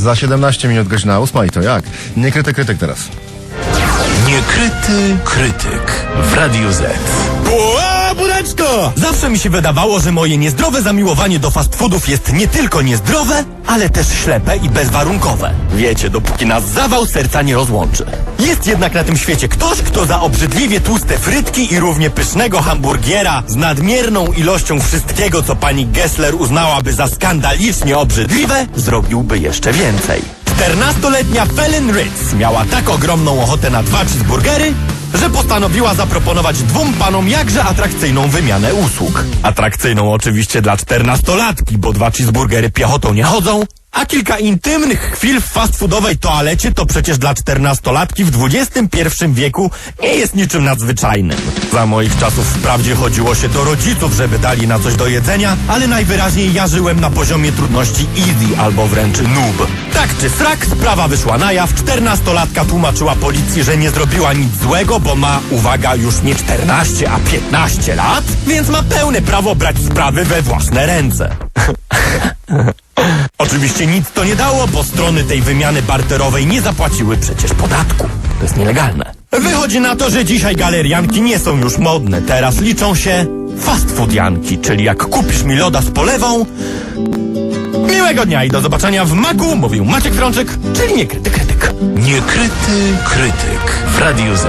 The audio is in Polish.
Za 17 minut godzina 8 i to jak? Niekryty krytyk teraz. Niekryty krytyk w Radiu Z. Ła, Bureczko! Zawsze mi się wydawało, że moje niezdrowe zamiłowanie do fast foodów jest nie tylko niezdrowe, ale też ślepe i bezwarunkowe. Wiecie, dopóki nas zawał serca nie rozłączy. Jest jednak na tym świecie ktoś, kto za obrzydliwie tłuste frytki i równie pysznego hamburgiera z nadmierną ilością wszystkiego, co pani Gessler uznałaby za skandalicznie obrzydliwe, zrobiłby jeszcze więcej. 14-letnia Felen Ritz miała tak ogromną ochotę na dwa cheeseburgery, że postanowiła zaproponować dwóm panom jakże atrakcyjną wymianę usług. Atrakcyjną oczywiście dla 14-latki, bo dwa cheeseburgery piechotą nie chodzą, a kilka intymnych chwil w fast foodowej toalecie to przecież dla 14-latki w XXI wieku nie jest niczym nadzwyczajnym. Za moich czasów wprawdzie chodziło się do rodziców, żeby dali na coś do jedzenia, ale najwyraźniej ja żyłem na poziomie trudności easy albo wręcz noob. Tak czy srak, sprawa wyszła na jaw. 14-latka tłumaczyła policji, że nie zrobiła nic złego, bo ma, uwaga, już nie 14, a 15 lat, więc ma pełne prawo brać sprawy we własne ręce. Oczywiście nic to nie dało, bo strony tej wymiany barterowej nie zapłaciły przecież podatku. To jest nielegalne. Wychodzi na to, że dzisiaj galerianki nie są już modne. Teraz liczą się fast foodianki, czyli jak kupisz mi loda z polewą... Miłego dnia i do zobaczenia w Maku, mówił Maciek Frączyk, czyli niekryty krytyk. Niekryty krytyk w Radiu Z.